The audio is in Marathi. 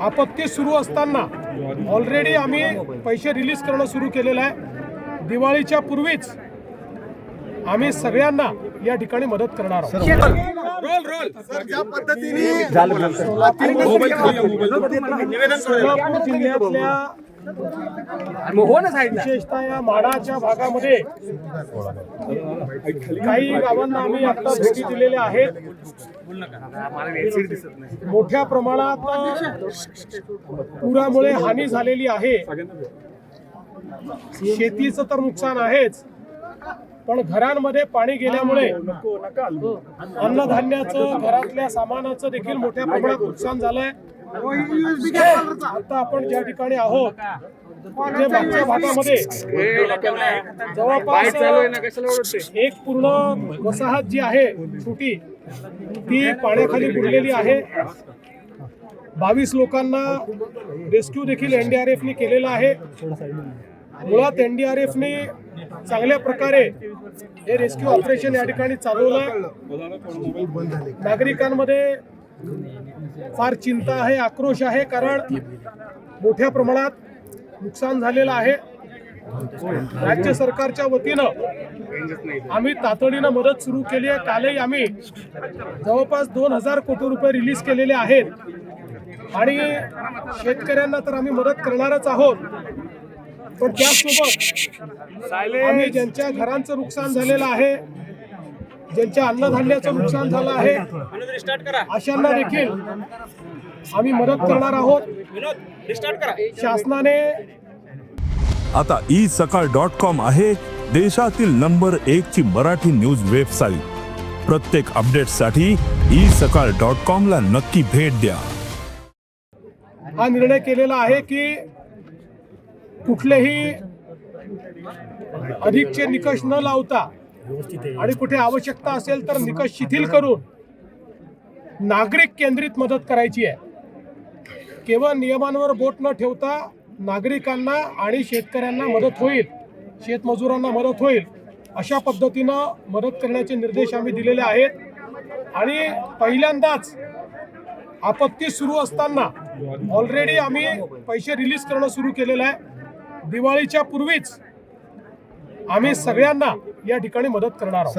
आपत्ती सुरू असताना ऑलरेडी आम्ही पैसे रिलीज करणं सुरू केलेलं आहे. दिवाळीच्या पूर्वीच आम्ही सगळ्यांना या ठिकाणी मदत करणार आहोत. सोलापूर जिल्ह्यातल्या विशेषतः या माडाच्या भागामध्ये काही गावांना आम्ही आता भेटी दिलेल्या आहेत. मोठ्या प्रमाणात पुरामुळे हानी झालेली आहे. शेतीचं तर नुकसान आहेच पण घरांमध्ये पाणी गेल्यामुळे अन्नधान्याचं घरातल्या सामानाचं देखील मोठ्या प्रमाणात नुकसान झालंय. आता आपण ज्या ठिकाणी आहोत मागच्या भागामध्ये जवळपास एक पूर्ण वसाहत जी आहे छोटी ती पाण्याखाली बुडलेली आहे. बावीस लोकांना रेस्क्यू देखील एनडीआरएफने केलेला आहे. मुळात एनडीआरएफने चांगल्या प्रकारे हे रेस्क्यू ऑपरेशन या ठिकाणी चालवलं. नागरिकांमध्ये फार चिंता आहे आक्रोश आहे कारण मोठ्या प्रमाणात नुकसान झालेलं आहे. राज्य सरकारच्या वतीनं आम्ही तातडीनं मदत सुरू केली आहे. कालही आम्ही जवळपास दोन हजार कोटी रुपये रिलीज केलेले आहेत. आणि शेतकऱ्यांना तर आम्ही मदत करणारच आहोत. पण त्यासोबत आम्ही ज्यांच्या घरांचं नुकसान झालेलं आहे ज्यांच्या अन्नधान्याचं नुकसान झालं आहे अशांना देखील आम्ही मदत करणार आहोत. शासनाने आता ई सकाळ डॉट कॉम आहे देशातील नंबर एक ची मराठी न्यूज वेबसाईट. प्रत्येक अपडेटसाठी ई सकाळ डॉट कॉम ला नक्की भेट द्या. हा निर्णय केलेला आहे की कुठलेही अधिकचे निकष न लावता आणि कुठे आवश्यकता असेल तर निकष शिथिल करून नागरिक केंद्रित मदत करायची आहे. केवळ नियमांवर बोट न ठेवता नागरिकांना आणि शेतकऱ्यांना मदत होईल शेतमजुरांना मदत होईल अशा पद्धतीनं मदत करण्याचे निर्देश आम्ही दिलेले आहेत. आणि पहिल्यांदाच आपत्ती सुरू असताना ऑलरेडी आम्ही पैसे रिलीज करणं सुरू केलेलं आहे. दिवाळीच्या पूर्वीच आम्ही सगळ्यांना या ठिकाणी मदत करणार आहोत.